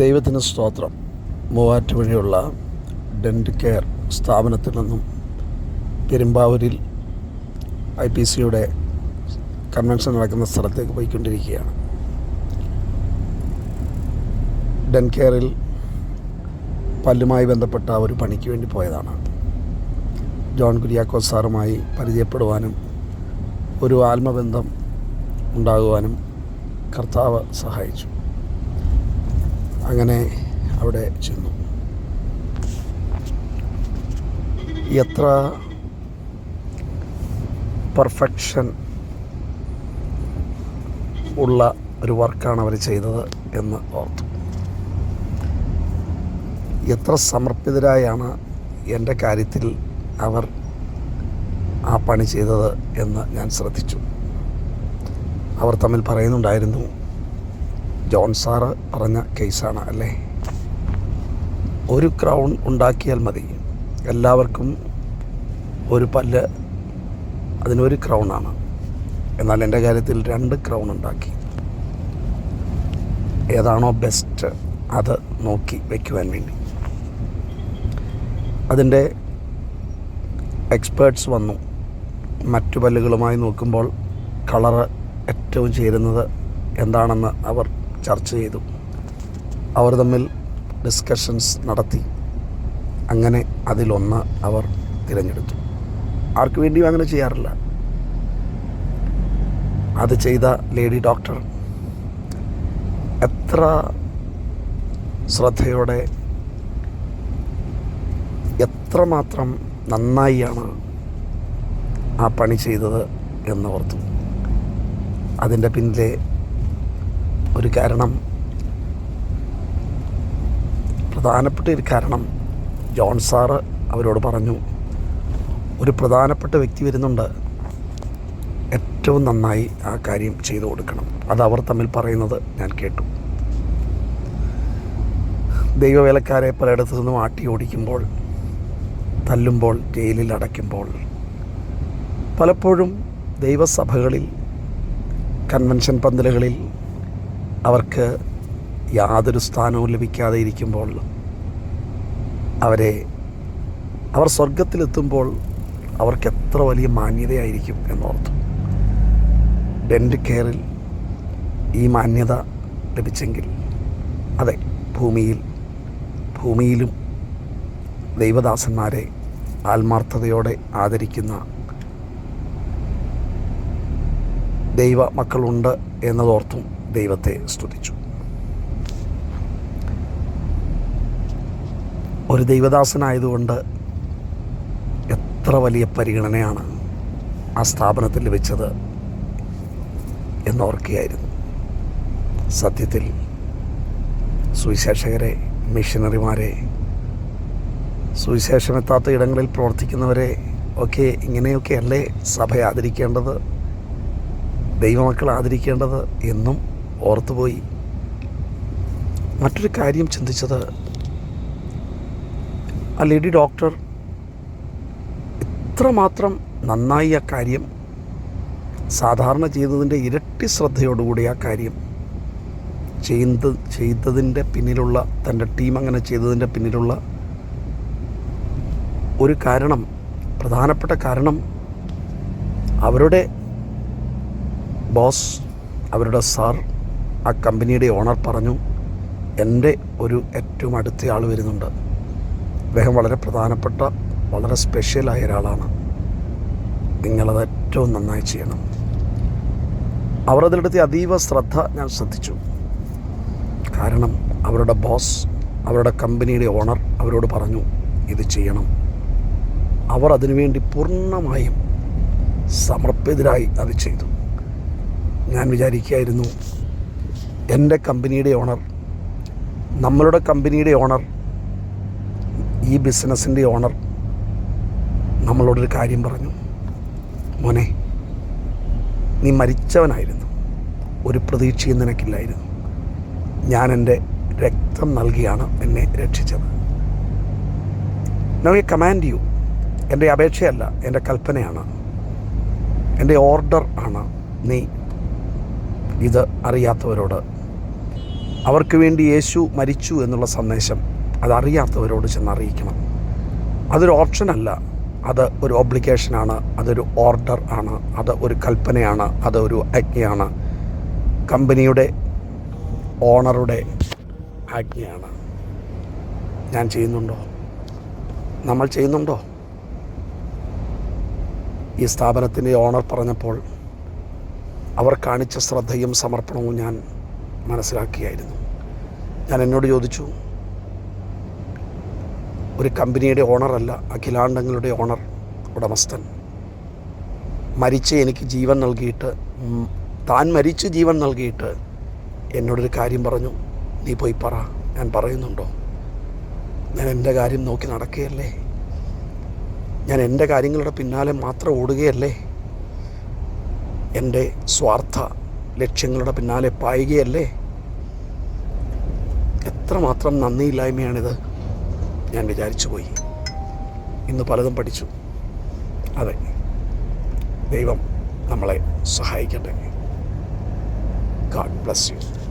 ദൈവത്തിന് സ്തോത്രം. മൂവാറ്റ് വഴിയുള്ള ഡെന്റ് കെയർ സ്ഥാപനത്തിൽ നിന്നും പെരുമ്പാവൂരിൽ ഐ പി സിയുടെ കൺവെൻഷൻ നടക്കുന്ന സ്ഥലത്തേക്ക് പോയിക്കൊണ്ടിരിക്കുകയാണ്. ഡെൻ കെയറിൽ പല്ലുമായി ബന്ധപ്പെട്ട ഒരു പണിക്ക് വേണ്ടി പോയതാണ്. ജോൺ കുര്യാക്കോസ് സാറുമായി പരിചയപ്പെടുവാനും ഒരു ആത്മബന്ധം ഉണ്ടാകുവാനും കർത്താവ് സഹായിച്ചു. അങ്ങനെ അവിടെ ചെന്നു. എത്ര പെർഫെക്ഷൻ ഉള്ള ഒരു വർക്കാണ് അവർ ചെയ്തത് എന്ന് ഓർത്തു. എത്ര സമർപ്പിതരായാണ് എന്റെ കാര്യത്തിൽ അവർ ആ പണി ചെയ്തത് എന്ന് ഞാൻ ശ്രദ്ധിച്ചു. അവർ തമ്മിൽ പറയുന്നുണ്ടായിരുന്നു ജോൺ സാറ് പറഞ്ഞ കേസാണ് അല്ലേ? ഒരു ക്രൗൺ ഉണ്ടാക്കിയാൽ മതി. എല്ലാവർക്കും ഒരു പല്ല് അതിനൊരു ക്രൗണാണ്. എന്നാൽ എന്റെ കാര്യത്തിൽ രണ്ട് ക്രൗൺ ഉണ്ടാക്കി. ഏതാണോ ബെസ്റ്റ് അത് നോക്കി വയ്ക്കുവാൻ വേണ്ടി. അതിന്റെ എക്സ്പേർട്സ് വന്നു. മറ്റു പല്ലുകളുമായി നോക്കുമ്പോൾ കളറ് ഏറ്റവും ചേരുന്നത് എന്താണെന്ന് അവർ ചർച്ച ചെയ്തു. അവർ തമ്മിൽ ഡിസ്കഷൻസ് നടത്തി. അങ്ങനെ അതിലൊന്ന് അവർ തിരഞ്ഞെടുത്തു. ആർക്കു വേണ്ടിയും അങ്ങനെ ചെയ്യാറില്ല. അത് ചെയ്ത ലേഡി ഡോക്ടർ. എത്ര ശ്രദ്ധയോടെ എത്രമാത്രം നന്നായിയാണ് ആ പണി ചെയ്തത് എന്ന് ഓർത്തു അതിന്റെ പിന്നിലെ ഒരു കാരണം. പ്രധാനപ്പെട്ട ഒരു കാരണം ജോൺ സാറ് അവരോട് പറഞ്ഞു ഒരു പ്രധാനപ്പെട്ട വ്യക്തി വരുന്നുണ്ട്. ഏറ്റവും നന്നായി ആ കാര്യം ചെയ്തു കൊടുക്കണം. അത് അവർ തമ്മിൽ പറയുന്നത് ഞാൻ കേട്ടു. ദൈവവേലക്കാരെ പലയിടത്തു നിന്നും ആട്ടി ഓടിക്കുമ്പോൾ തല്ലുമ്പോൾ ജയിലിൽ അടയ്ക്കുമ്പോൾ പലപ്പോഴും ദൈവസഭകളിൽ കൺവെൻഷൻ പന്തലുകളിൽ അവർക്ക് യാതൊരു സ്ഥാനവും ലഭിക്കാതെ ഇരിക്കുമ്പോൾ അവരെ അവർ സ്വർഗത്തിലെത്തുമ്പോൾ അവർക്ക് എത്ര വലിയ മാന്യതയായിരിക്കും എന്നോർത്തു. ഡെന്റ് കെയറിൽ ഈ മാന്യത ലഭിച്ചെങ്കിൽ അതെ ഭൂമിയിൽ ഭൂമിയിലും ദൈവദാസന്മാരെ ആത്മാർത്ഥതയോടെ ആദരിക്കുന്ന ദൈവ മക്കളുണ്ട് എന്നതോർത്തും ദൈവത്തെ സ്തുതിച്ചു. ഒരു ദൈവദാസനായതുകൊണ്ട് എത്ര വലിയ പരിഗണനയാണ് ആ സ്ഥാപനത്തിൽ ലഭിച്ചത് എന്നോർക്കുകയായിരുന്നു. സത്യത്തിൽ സുവിശേഷകരെ മിഷനറിമാരെ സുവിശേഷമെത്താത്ത ഇടങ്ങളിൽ പ്രവർത്തിക്കുന്നവരെ ഒക്കെ ഇങ്ങനെയൊക്കെ അല്ലേ സഭ ആദരിക്കേണ്ടത് ദൈവമക്കൾ ആദരിക്കേണ്ടത് എന്നും ഓർത്തുപോയി. മറ്റൊരു കാര്യം ചിന്തിച്ചത് ആ ലേഡി ഡോക്ടർ ഇത്രമാത്രം നന്നായി ആ കാര്യം സാധാരണ ചെയ്തതിന്റെ ഇരട്ടി ശ്രദ്ധയോടുകൂടി ആ കാര്യം ചെയ്ത് ചെയ്തതിന്റെ പിന്നിലുള്ള തന്റെ ടീം അങ്ങനെ ചെയ്തതിന്റെ പിന്നിലുള്ള ഒരു കാരണം പ്രധാനപ്പെട്ട കാരണം അവരുടെ ബോസ് അവരുടെ സാർ ആ കമ്പനിയുടെ ഓണർ പറഞ്ഞു എന്റെ ഒരു ഏറ്റവും അടുത്ത ആൾ വരുന്നുണ്ട്. അദ്ദേഹം വളരെ പ്രധാനപ്പെട്ട വളരെ സ്പെഷ്യലായ ഒരാളാണ്. നിങ്ങളത് ഏറ്റവും നന്നായി ചെയ്യണം. അവർ അതിലെടുത്ത അതീവ ശ്രദ്ധ ഞാൻ ശ്രദ്ധിച്ചു. കാരണം അവരുടെ ബോസ് അവരുടെ കമ്പനിയുടെ ഓണർ അവരോട് പറഞ്ഞു ഇത് ചെയ്യണം. അവർ അതിനുവേണ്ടി പൂർണമായും സമർപ്പിതരായി അത് ചെയ്തു. ഞാൻ വിചാരിക്കുകയായിരുന്നു എന്റെ കമ്പനിയുടെ ഓണർ നമ്മളുടെ കമ്പനിയുടെ ഓണർ ഈ ബിസിനസ്സിന്റെ ഓണർ നമ്മളോടൊരു കാര്യം പറഞ്ഞു. മോനെ നീ മരിച്ചവനായിരുന്നു. ഒരു പ്രതീക്ഷയും നിനക്കില്ലായിരുന്നു. ഞാൻ എന്റെ രക്തം നൽകിയാണ് എന്നെ രക്ഷിച്ചത്. നോ എ കമാൻഡ് യു എന്റെ അപേക്ഷയല്ല എന്റെ കൽപ്പനയാണ് എന്റെ ഓർഡർ ആണ് നീ ഇത് അറിയാത്തവരോട് അവർക്ക് വേണ്ടി യേശു മരിച്ചു എന്നുള്ള സന്ദേശം അതറിയാത്തവരോട് ചെന്ന് അറിയിക്കണം. അതൊരു ഓപ്ഷനല്ല അത് ഒരു ഒബ്ലിക്കേഷനാണ് അതൊരു ഓർഡർ ആണ്. അത് ഒരു കൽപ്പനയാണ്. അത് ഒരു ആജ്ഞയാണ്. കമ്പനിയുടെ ഓണറുടെ ആജ്ഞയാണ്. ഞാൻ ചെയ്യുന്നുണ്ടോ? നമ്മൾ ചെയ്യുന്നുണ്ടോ? ഈ സ്ഥാപനത്തിന്റെ ഓണർ പറഞ്ഞപ്പോൾ അവർ കാണിച്ച ശ്രദ്ധയും സമർപ്പണവും ഞാൻ മനസ്സിലാക്കിയായിരുന്നു. ഞാൻ എന്നോട് ചോദിച്ചു ഒരു കമ്പനിയുടെ ഓണറല്ല അഖിലാണ്ടങ്ങളുടെ ഓണർ ഉടമസ്ഥൻ. മരിച്ച് എനിക്ക് ജീവൻ നൽകിയിട്ട് താൻ മരിച്ച് ജീവൻ നൽകിയിട്ട് എന്നോടൊരു കാര്യം പറഞ്ഞു. നീ പോയി പറ ഞാൻ പറയുന്നുണ്ടോ? ഞാൻ എന്റെ കാര്യം നോക്കി നടക്കുകയല്ലേ? ഞാൻ എന്റെ കാര്യങ്ങളുടെ പിന്നാലെ മാത്രം ഓടുകയല്ലേ? എന്റെ സ്വാർത്ഥ ലക്ഷ്യങ്ങളുടെ പിന്നാലെ പായുകയല്ലേ? എത്രമാത്രം നന്ദിയില്ലായ്മയാണിത്? ഞാൻ വിചാരിച്ചു പോയി. ഇന്ന് പലതും പഠിച്ചു. അതെ ദൈവം നമ്മളെ സഹായിക്കട്ടെ. God bless you